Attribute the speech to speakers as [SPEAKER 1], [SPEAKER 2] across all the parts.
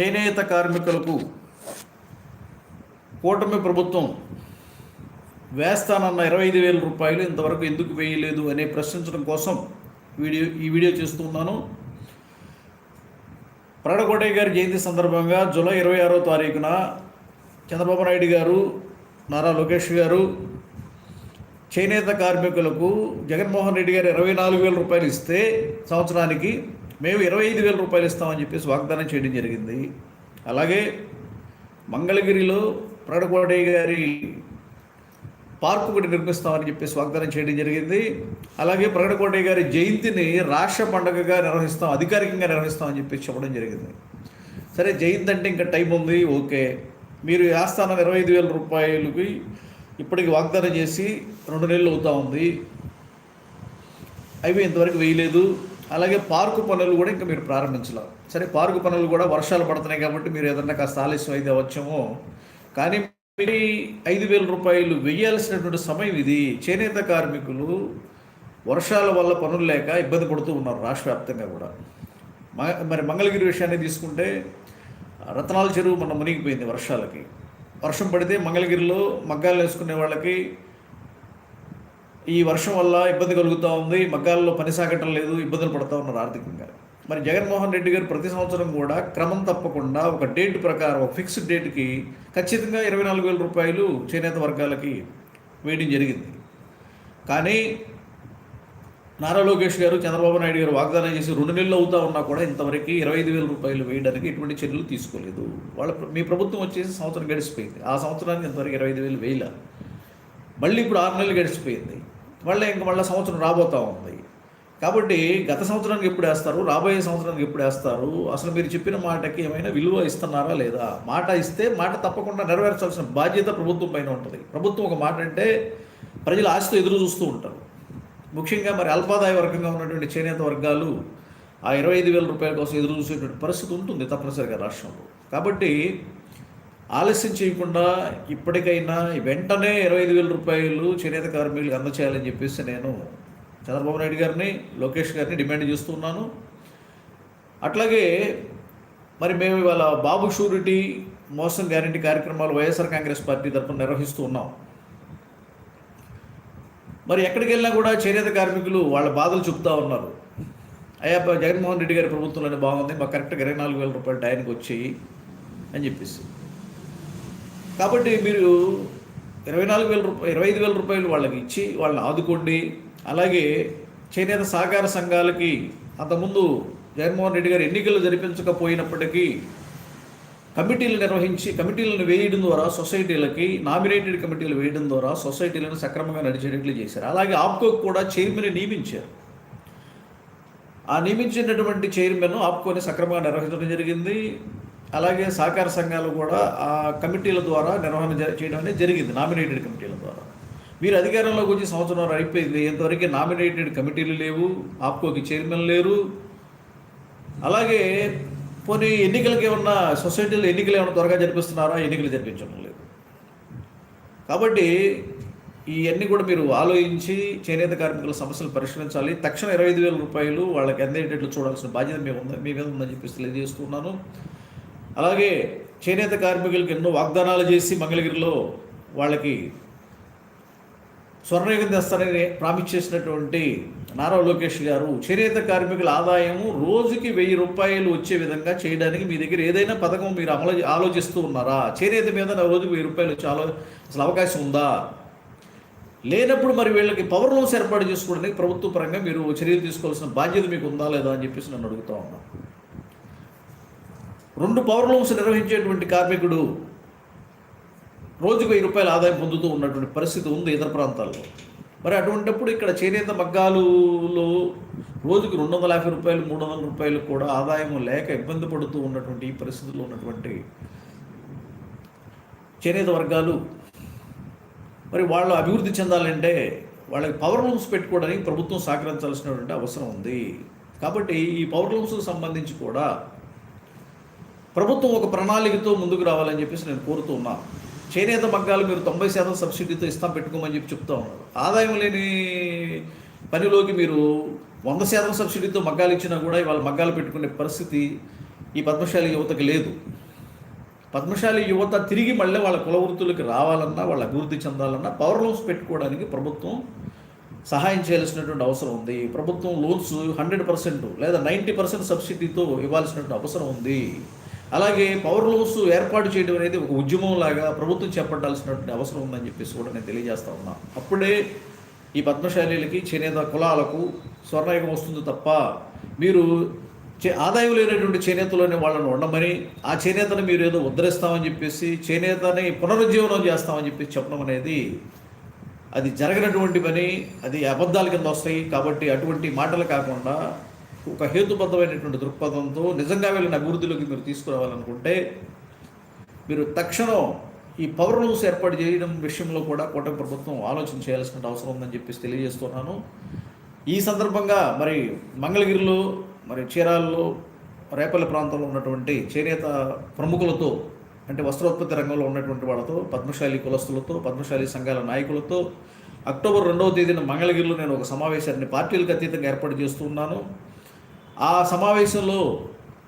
[SPEAKER 1] చేనేత కార్మికులకు కూటమి ప్రభుత్వం వేస్తానన్న ఇరవై ఐదు వేల రూపాయలు ఇంతవరకు ఎందుకు వేయలేదు అనే ప్రశ్నించడం కోసం వీడియో ఈ వీడియో చేస్తున్నాను ప్రగడకోటయ్య గారి జయంతి సందర్భంగా జూలై ఇరవై ఆరో తారీఖున చంద్రబాబు నాయుడు గారు నారా లోకేష్ గారు చేనేత కార్మికులకు జగన్మోహన్ రెడ్డి గారు ఇరవై నాలుగు వేల రూపాయలు ఇస్తే సంవత్సరానికి మేము ఇరవై ఐదు వేల రూపాయలు ఇస్తామని చెప్పేసి వాగ్దానం చేయడం జరిగింది. అలాగే మంగళగిరిలో ప్రగడకోటయ్య గారి పార్కు కూడా నిర్మిస్తామని చెప్పేసి వాగ్దానం చేయడం జరిగింది. అలాగే ప్రగడకోటయ్య గారి జయంతిని రాష్ట్ర పండుగగా నిర్వహిస్తాం అధికారికంగా నిర్వహిస్తామని చెప్పేసి చెప్పడం జరిగింది. సరే జయంతి అంటే ఇంకా టైం ఉంది ఓకే. మీరు ఆస్థానం ఇరవై ఐదు వేల రూపాయలకి ఇప్పటికి వాగ్దానం చేసి రెండు నెలలు అవుతా ఉంది. అవి ఇంతవరకు వేయలేదు. అలాగే పార్కు పనులు కూడా ఇంకా మీరు ప్రారంభించలేరు. సరే పార్కు పనులు కూడా వర్షాలు పడుతున్నాయి కాబట్టి మీరు ఏదన్నా కాస్త ఆలస్యం అయితే వచ్చేమో. కానీ మీరు ఐదు వేల రూపాయలు వేయాల్సినటువంటి సమయం ఇది. చేనేత కార్మికులు వర్షాల వల్ల పనులు లేక ఇబ్బంది పడుతూ ఉన్నారు రాష్ట్ర వ్యాప్తంగా కూడా. మ- మరి మంగళగిరి విషయాన్ని తీసుకుంటే రత్నాల చెరువు మొన్న మునిగిపోయింది వర్షాలకి. వర్షం పడితే మంగళగిరిలో మగ్గాలు వేసుకునే వాళ్ళకి ఈ వర్షం వల్ల ఇబ్బంది కలుగుతూ ఉంది. మగ్గాల్లో పని సాగటం లేదు. ఇబ్బందులు పడుతూ ఉన్నారు ఆర్థికంగా. మరి జగన్మోహన్ రెడ్డి గారు ప్రతి సంవత్సరం కూడా క్రమం తప్పకుండా ఒక డేట్ ప్రకారం ఒక ఫిక్స్డ్ డేట్కి ఖచ్చితంగా ఇరవై నాలుగు వేల రూపాయలు చేనేత వర్గాలకి వేయడం జరిగింది. కానీ నారా లోకేష్ గారు చంద్రబాబు నాయుడు గారు వాగ్దానం చేసి రెండు నెలలు అవుతా ఉన్నా కూడా ఇంతవరకు ఇరవై ఐదు వేల రూపాయలు వేయడానికి ఎటువంటి చర్యలు తీసుకోలేదు. వాళ్ళ మీ ప్రభుత్వం వచ్చేసి సంవత్సరం గడిచిపోయింది. ఆ సంవత్సరానికి ఇంతవరకు ఇరవై ఐదు వేలు వేయలేదు మళ్ళీ ఇప్పుడు ఆరు నెలలు గడిచిపోయింది. మళ్ళీ ఇంక మళ్ళీ సంవత్సరం రాబోతా ఉంది. కాబట్టి గత సంవత్సరానికి ఎప్పుడు వేస్తారు? రాబోయే సంవత్సరానికి ఎప్పుడు వేస్తారు? అసలు మీరు చెప్పిన మాటకి ఏమైనా విలువ ఇస్తున్నారా లేదా? మాట ఇస్తే మాట తప్పకుండా నెరవేర్చాల్సిన బాధ్యత ప్రభుత్వం పైన ఉంటుంది. ప్రభుత్వం ఒక మాట అంటే ప్రజలు ఆశతో ఎదురు చూస్తూ ఉంటారు. ముఖ్యంగా మరి అల్పాదాయ వర్గంగా ఉన్నటువంటి చేనేత వర్గాలు ఆ ఇరవై ఐదు వేల రూపాయల కోసం ఎదురు చూసేటువంటి పరిస్థితి ఉంటుంది తప్పనిసరిగా రాష్ట్రంలో. కాబట్టి ఆలస్యం చేయకుండా ఇప్పటికైనా వెంటనే ఇరవై ఐదు వేల రూపాయలు చేనేత కార్మికులకు అందచేయాలని చెప్పేసి నేను చంద్రబాబు నాయుడు గారిని లోకేష్ గారిని డిమాండ్ చేస్తున్నాను అట్లాగే మరి మేము ఇవాళ బాబు షూరిటీ మోసం గ్యారంటీ కార్యక్రమాలు వైఎస్ఆర్ కాంగ్రెస్ పార్టీ తరఫున నిర్వహిస్తూ ఉన్నాం. మరి ఎక్కడికి వెళ్ళినా కూడా చేనేత కార్మికులు వాళ్ళ బాధలు చెప్తా ఉన్నారు. అయ్యా జగన్మోహన్ రెడ్డి గారి ప్రభుత్వంలోనే బాగుంది మాకు కరెక్ట్గా ఇరవై నాలుగు వేల రూపాయలు టైంకి వచ్చాయి అని చెప్పేసి. కాబట్టి మీరు ఇరవై నాలుగు వేల రూపాయలు ఇరవై ఐదు వేల రూపాయలు వాళ్ళకి ఇచ్చి వాళ్ళని ఆదుకోండి. అలాగే చేనేత సహకార సంఘాలకి అంతకుముందు జగన్మోహన్ రెడ్డి గారు ఎన్నికలు జరిపించకపోయినప్పటికీ కమిటీలు నిర్వహించి కమిటీలను వేయడం ద్వారా సొసైటీలకి నామినేటెడ్ కమిటీలు వేయడం ద్వారా సొసైటీలను సక్రమంగా నడిచేటట్లు చేశారు. అలాగే ఆప్కోకు కూడా చైర్మన్ నియమించారు. ఆ నియమించినటువంటి చైర్మన్ ఆప్కోని సక్రమంగా నిర్వహించడం జరిగింది. అలాగే సహకార సంఘాలు కూడా ఆ కమిటీల ద్వారా నిర్వహణ జ- చేయడం అనేది జరిగింది నామినేటెడ్ కమిటీల ద్వారా. వీరు అధికారంలోకి వచ్చి సంవత్సరం అయిపోయింది. ఇంతవరకు నామినేటెడ్ కమిటీలు లేవు ఆప్కోకి చైర్మన్ లేరు. అలాగే పోనీ ఎన్నికలకి ఏమన్నా సొసైటీలో ఎన్నికలు ఏమన్నా త్వరగా జరిపిస్తున్నారా? ఎన్నికలు జరిపించడం లేదు. కాబట్టి ఇవన్నీ కూడా మీరు ఆలోచించి చేనేత కార్మికుల సమస్యలు పరిష్కరించాలి. తక్షణ ఇరవై ఐదు వేల రూపాయలు వాళ్ళకి అందేటట్లు చూడాల్సిన బాధ్యత ఉంది మీ మీద ఉందని చెప్పేసి తెలియజేస్తున్నాను అలాగే చేనేత కార్మికులకు ఎన్నో వాగ్దానాలు చేసి మంగళగిరిలో వాళ్ళకి స్వర్ణయుగం తెస్తారని ప్రామిస్ చేసినటువంటి నారా లోకేష్ గారు చేనేత కార్మికుల ఆదాయము రోజుకి వెయ్యి రూపాయలు వచ్చే విధంగా చేయడానికి మీ దగ్గర ఏదైనా పథకం మీరు అమలు ఆలోచిస్తూ ఉన్నారా? చేనేత మీద నా రోజుకి వెయ్యి రూపాయలు వచ్చే ఆలో అసలు అవకాశం ఉందా? లేనప్పుడు మరి వీళ్ళకి పవర్ లోన్స్ ఏర్పాటు చేసుకోవడానికి ప్రభుత్వ పరంగా మీరు చర్యలు తీసుకోవాల్సిన బాధ్యత మీకు ఉందా లేదా అని చెప్పేసి నన్ను అడుగుతా ఉన్నా. రెండు పవర్ లోన్స్ నిర్వహించేటువంటి కార్మికుడు రోజుకు వెయ్యి రూపాయల ఆదాయం పొందుతూ ఉన్నటువంటి పరిస్థితి ఉంది ఇతర ప్రాంతాల్లో. మరి అటువంటిప్పుడు ఇక్కడ చేనేత మగ్గాలులో రోజుకు రెండు వందల యాభై రూపాయలు మూడు వందల రూపాయలు కూడా ఆదాయం లేక ఇబ్బంది పడుతూ ఉన్నటువంటి ఈ పరిస్థితుల్లో ఉన్నటువంటి చేనేత వర్గాలు మరి వాళ్ళు అభివృద్ధి చెందాలంటే వాళ్ళకి పవర్ లూమ్స్ పెట్టుకోవడానికి ప్రభుత్వం సహకరించాల్సినటువంటి అవసరం ఉంది. కాబట్టి ఈ పవర్ లూమ్స్కి సంబంధించి కూడా ప్రభుత్వం ఒక ప్రణాళికతో ముందుకు రావాలని చెప్పేసి నేను కోరుతూ ఉన్నాను చేనేత మగ్గాలు మీరు తొంభై శాతం సబ్సిడీతో ఇస్తాం పెట్టుకోమని చెప్పి చెప్తా ఉన్నారు ఆదాయం లేని పనిలోకి మీరు వంద శాతం సబ్సిడీతో మగ్గాలు ఇచ్చినా కూడా ఇవాళ మగ్గాలు పెట్టుకునే పరిస్థితి ఈ పద్మశాలి యువతకి లేదు. పద్మశాలి యువత తిరిగి మళ్ళీ వాళ్ళ కుల వృత్తులకి రావాలన్నా వాళ్ళ అభివృద్ధి చెందాలన్నా పవర్ లోన్స్ పెట్టుకోవడానికి ప్రభుత్వం సహాయం చేయాల్సినటువంటి అవసరం ఉంది. ప్రభుత్వం లోన్స్ హండ్రెడ్ పర్సెంట్ లేదా నైంటీ పర్సెంట్ సబ్సిడీతో ఇవ్వాల్సినటువంటి అవసరం ఉంది. అలాగే పవర్ లోన్స్ ఏర్పాటు చేయడం అనేది ఒక ఉద్యమం లాగా ప్రభుత్వం చేపట్టాల్సినటువంటి అవసరం ఉందని చెప్పేసి కూడా నేను తెలియజేస్తా ఉన్నాను అప్పుడే ఈ పద్మశాలీలకి చేనేత కులాలకు స్వర్ణయుగం వస్తుంది తప్ప మీరు చే ఆదాయం లేనటువంటి చేనేతలోనే వాళ్ళని ఉండమని ఆ చేనేతను మీరు ఏదో ఉద్ధరిస్తామని చెప్పేసి చేనేతని పునరుజ్జీవనం చేస్తామని చెప్పేసి చెప్పడం అనేది అది జరగనటువంటి పని అది అబద్ధాల కింద వస్తాయి కాబట్టి అటువంటి మాటలు కాకుండా ఒక హేతుబద్ధమైనటువంటి దృక్పథంతో నిజంగా వెళ్ళిన అభివృద్ధిలోకి మీరు తీసుకురావాలనుకుంటే మీరు తక్షణం ఈ పవర్ లూస్ ఏర్పాటు చేయడం విషయంలో కూడా కూటమి ప్రభుత్వం ఆలోచన చేయాల్సిన అవసరం ఉందని చెప్పేసి తెలియజేస్తున్నాను. ఈ సందర్భంగా మరి మంగళగిరిలో మరి చీరాల్లో రేపల్లి ప్రాంతంలో ఉన్నటువంటి చేనేత ప్రముఖులతో అంటే వస్త్రోత్పత్తి రంగంలో ఉన్నటువంటి వాళ్ళతో పద్మశాలి కులస్తులతో పద్మశాలి సంఘాల నాయకులతో అక్టోబర్ రెండవ తేదీన మంగళగిరిలో నేను ఒక సమావేశాన్ని పార్టీలకు అతీతంగా ఏర్పాటు చేస్తున్నాను ఆ సమావేశంలో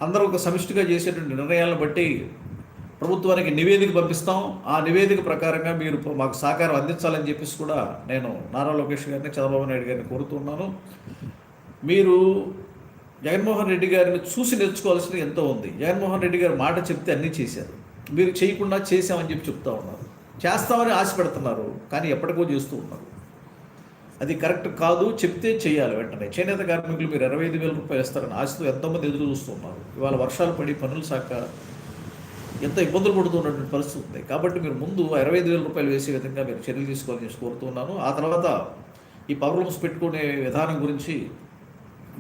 [SPEAKER 1] అందరూ ఒక సమిష్టిగా చేసేటువంటి నిర్ణయాలను బట్టి ప్రభుత్వానికి నివేదిక పంపిస్తాం. ఆ నివేదిక ప్రకారంగా మీరు మాకు సహకారం అందించాలని చెప్పేసి కూడా నేను నారా లోకేష్ గారిని చంద్రబాబు నాయుడు గారిని కోరుతున్నాను మీరు జగన్మోహన్ రెడ్డి గారిని చూసి నేర్చుకోవాల్సింది ఎంతో ఉంది. జగన్మోహన్ రెడ్డి గారు మాట చెప్తే అన్నీ చేశారు. మీరు చేయకుండా చేశామని చెప్పి చెప్తా ఉన్నారు. చేస్తామని ఆశ పెడుతున్నారు కానీ ఎప్పటికో చేస్తూ ఉన్నారు. అది కరెక్ట్ కాదు చెప్తే చేయాలి వెంటనే. చేనేత కార్మికులు మీరు ఇరవై ఐదు వేల రూపాయలు ఇస్తారని ఆశతో ఎంతోమంది ఎదురు చూస్తున్నారు. ఇవాళ వర్షాలు పడి పనులు సాక ఎంత ఇబ్బందులు పడుతున్నటువంటి పరిస్థితి ఉంది. కాబట్టి మీరు ముందు ఇరవై ఐదు వేల రూపాయలు వేసే విధంగా మీరు చర్యలు తీసుకోవాలని చెప్పి కోరుతున్నాను. ఆ తర్వాత ఈ ప్రాబ్లమ్స్ పెట్టుకునే విధానం గురించి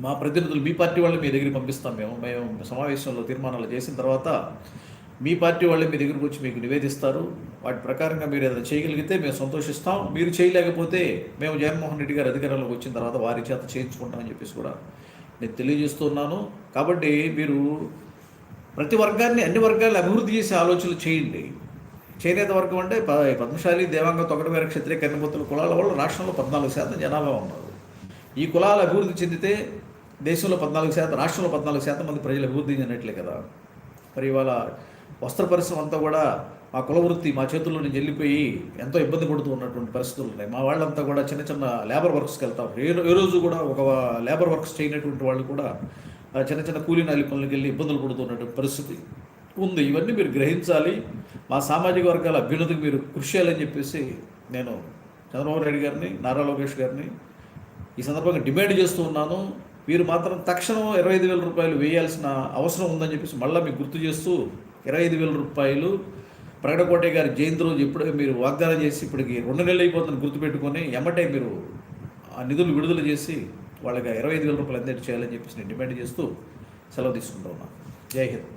[SPEAKER 1] మా ప్రతినిధులు మీ పార్టీ వాళ్ళు మీ దగ్గరికి పంపిస్తాం మేము. మేము సమావేశంలో తీర్మానాలు చేసిన తర్వాత మీ పార్టీ వాళ్ళే మీ దగ్గరికి వచ్చి మీకు నివేదిస్తారు. వాటి ప్రకారంగా మీరు ఏదైనా చేయగలిగితే మేము సంతోషిస్తాం. మీరు చేయలేకపోతే మేము జగన్మోహన్ రెడ్డి గారు అధికారంలోకి వచ్చిన తర్వాత వారి చేత చేయించుకుంటామని చెప్పేసి కూడా నేను తెలియజేస్తున్నాను. కాబట్టి మీరు ప్రతి వర్గాన్ని అన్ని వర్గాలు అభివృద్ధి చేసే ఆలోచనలు చేయండి. చేనేత వర్గం అంటే ప- పద్మశాలి దేవాంగ తొగడవేర క్షత్రియ కన్నుబొత్తుల కులాల వల్ల రాష్ట్రంలో పద్నాలుగు శాతం జనాభా ఉన్నారు ఈ కులాలు అభివృద్ధి చెందితే దేశంలో పద్నాలుగు శాతం రాష్ట్రంలో పద్నాలుగు శాతం మంది ప్రజలు అభివృద్ధి చెందినట్లే కదా. మరి ఇవాళ వస్త్ర పరిశ్రమ అంతా కూడా మా కులవృత్తి మా చేతుల్లో నుంచి వెళ్ళిపోయి ఎంతో ఇబ్బంది పడుతూ ఉన్నటువంటి పరిస్థితులు ఉన్నాయి. మా వాళ్ళంతా కూడా చిన్న చిన్న లేబర్ వర్క్స్కి వెళ్తాం. ఏ ఏ రోజు కూడా ఒక లేబర్ వర్క్స్ చేయనటువంటి వాళ్ళు కూడా చిన్న చిన్న కూలీ నాలి పనులకు వెళ్ళి ఇబ్బందులు పడుతున్నటువంటి పరిస్థితి ఉంది. ఇవన్నీ మీరు గ్రహించాలి. మా సామాజిక వర్గాల అభ్యున్నతికి మీరు కృషి చేయాలని చెప్పేసి నేను చంద్రబాబు నాయుడు గారిని నారా లోకేష్ గారిని ఈ సందర్భంగా డిమాండ్ చేస్తూ ఉన్నాను. మీరు మాత్రం తక్షణం ఇరవై ఐదు వేల రూపాయలు వేయాల్సిన అవసరం ఉందని చెప్పేసి మళ్ళీ మీకు గుర్తు చేస్తూ ఇరవై ఐదు వేల రూపాయలు ప్రగడకోట గారి జయంతి రోజు ఎప్పుడే మీరు వాగ్దానం చేసి ఇప్పటికి రెండు నెలలు అయిపోతుంది గుర్తుపెట్టుకొని ఎమ్మటే మీరు ఆ నిధులు విడుదల చేసి వాళ్ళకి ఇరవై ఐదు వేల రూపాయలు అందరికీ చేయాలని చెప్పేసి నేను డిమాండ్ చేస్తూ సెలవు తీసుకుంటా ఉన్నాను జై హింద్.